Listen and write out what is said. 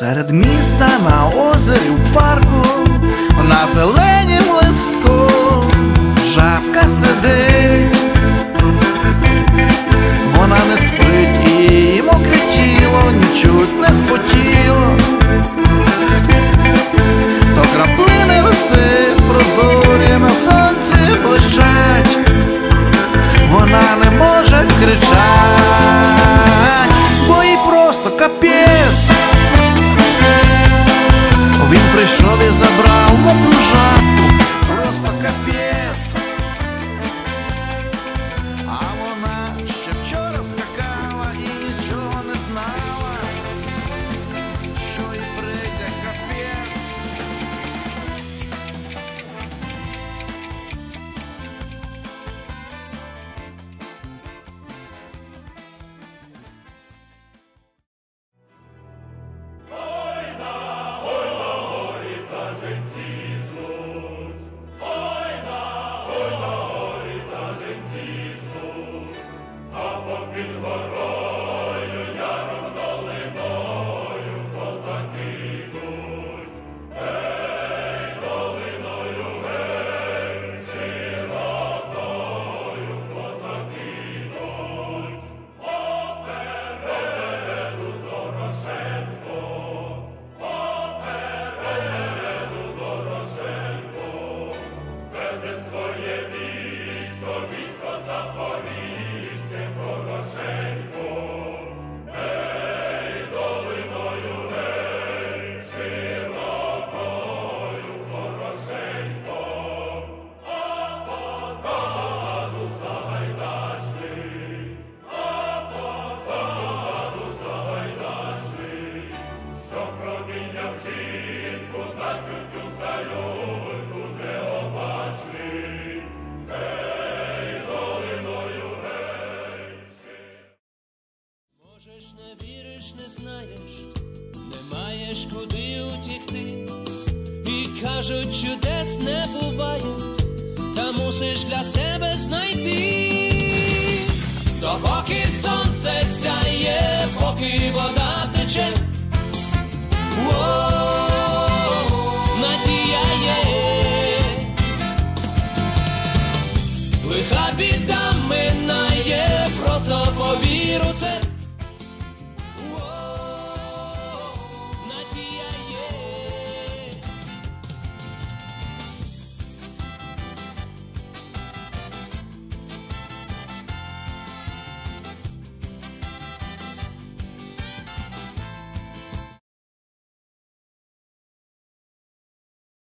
Серед міста на озері в парку, на зеленім листку жабка сидить, вона не спить і її мокре тіло нічуть не спотіло, то краплини роси прозорі на сонці блищать, вона не може кричать, бо їй просто капець. Можеш, не віриш, не знаєш, не маєш куди утікти. І кажуть, чудес не буває, та мусиш для себе знайти. Допоки сонце сяє, поки вода